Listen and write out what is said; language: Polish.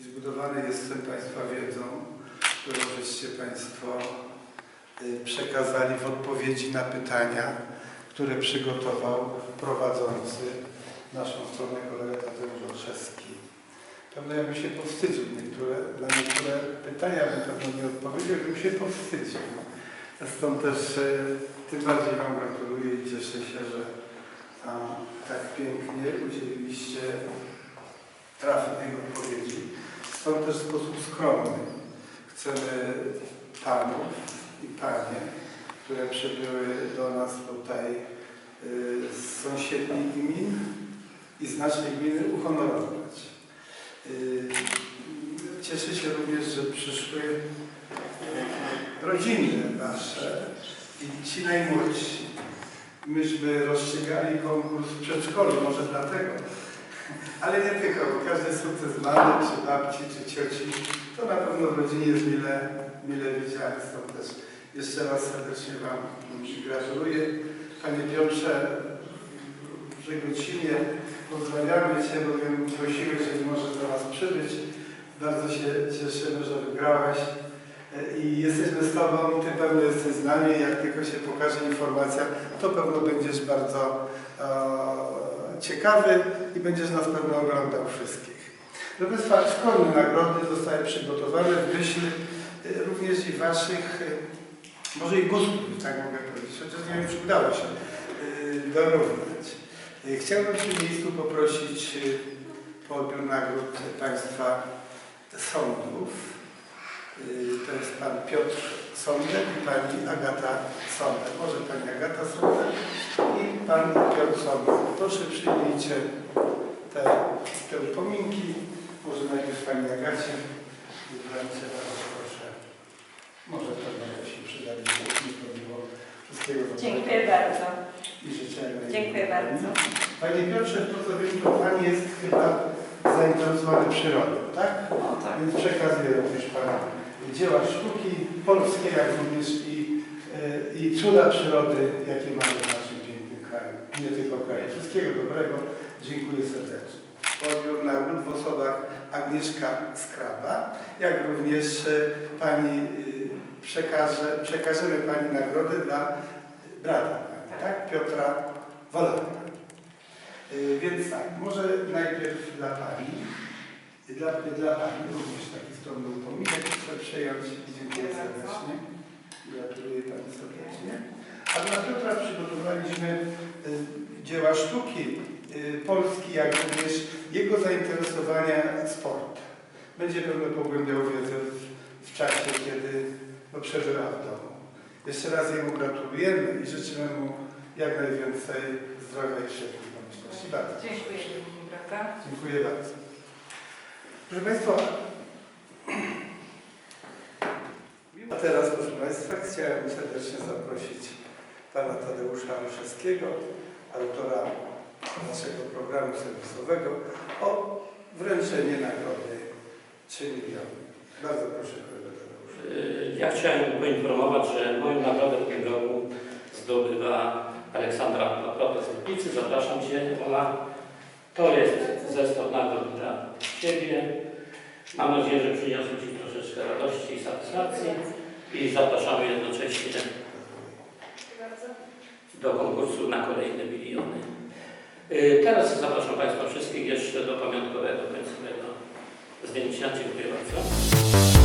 i zbudowany jestem Państwa wiedzą, którą żeście Państwo y, przekazali w odpowiedzi na pytania, które przygotował prowadzący naszą stronę kolega Tadeusz Olszewski. Pewno ja bym się powstydził, niektóre, na niektóre pytania bym pewno nie odpowiedział, bym się powstydził. Stąd też e, tym bardziej Wam gratuluję i cieszę się, że tak pięknie udzieliliście trafnej odpowiedzi. Stąd też w sposób skromny chcemy Panów i Panie, które przybyły do nas tutaj y, z sąsiednich gmin i z naszej gminy uhonorować. Y, Cieszę się również, że przyszły y, rodziny Wasze i ci najmłodsi. Myśmy rozstrzygali konkurs w przedszkolu, może dlatego. Ale nie tylko, bo każdy sukces mamy, czy babci, czy cioci, to na pewno w rodzinie jest mile, mile widziany. Stąd też jeszcze raz serdecznie Wam gratuluję. Panie Piotrze, w Żegocinie pozdrawiamy Cię, bowiem prosiłeś, że możesz do nas przybyć. Bardzo się cieszymy, że wygrałeś E, i jesteśmy z Tobą, Ty pewno jesteś z nami. Jak tylko się pokaże informacja, to pewno będziesz bardzo e, ciekawy i będziesz nas pewno oglądał wszystkich. Proszę Państwa, szkolne nagrody zostały przygotowane w myśl e, również i Waszych, e, może i gustów, tak mogę powiedzieć, chociaż nie wiem, czy udało się e, dorównać. Chciałbym w tym miejscu poprosić po odbiór nagród Państwa sądów. Y, To jest pan Piotr Sonder i pani Agata Sonder. Może pani Agata Sonder i pan Piotr Sonder. Proszę przyjmijcie te, te upominki. Może najpierw pani Agacie. Wręczę bardzo proszę. Może pewnie się przydali, żeby nie robiło wszystkiego dobrego Dziękuję bardzo. i życzenia. Dziękuję bardzo. Panie Piotrze, to co wiem, to pan jest chyba zainteresowany przyrodą, tak? O tak. Więc przekazuję również Pana dzieła sztuki polskie, jak również i, e, i cuda przyrody, jakie mamy w naszym pięknym kraju. Nie tylko kraju. Wszystkiego dobrego. Dziękuję serdecznie. Odbiór nagród w osobach Agnieszka Skraba, jak również e, Pani e, przekaże, przekażemy Pani nagrodę dla brata tak? Piotra Wolaka. Więc tak, może najpierw dla Pani. I Dla, dla Pani również taki skromny upominek chcę przejąć. Dziękuję serdecznie. Gratuluję Pani serdecznie. A dla Piotra przygotowaliśmy y, dzieła sztuki y, Polski, jak również jego zainteresowania sport. Będzie pewno pogłębiał wiedzę w, czasie, kiedy no, przebywa w domu. Jeszcze raz jemu gratulujemy i życzymy mu jak najwięcej zdrowia i wszelkich pomyślności. Bardzo. Dziękuję? Dziękuję bardzo. Proszę Państwa, a teraz proszę Państwa chciałem serdecznie zaprosić Pana Tadeusza Olszewskiego, autora naszego programu serwisowego o wręczenie nagrody 3 miliony. Bardzo proszę kolego Tadeusza. Y, Ja chciałem poinformować, że moją nagrodę w tym roku zdobywa Aleksandra Lipicy. Zapraszam Cię, Ola. To jest zestaw nagród dla Ciebie. Mam nadzieję, że przyniosę Ci troszeczkę radości i satysfakcji i zapraszamy jednocześnie do konkursu na kolejne miliony. Y, Teraz zapraszam Państwa wszystkich jeszcze do pamiątkowego końcowego zdjęcia. Dziękuję bardzo.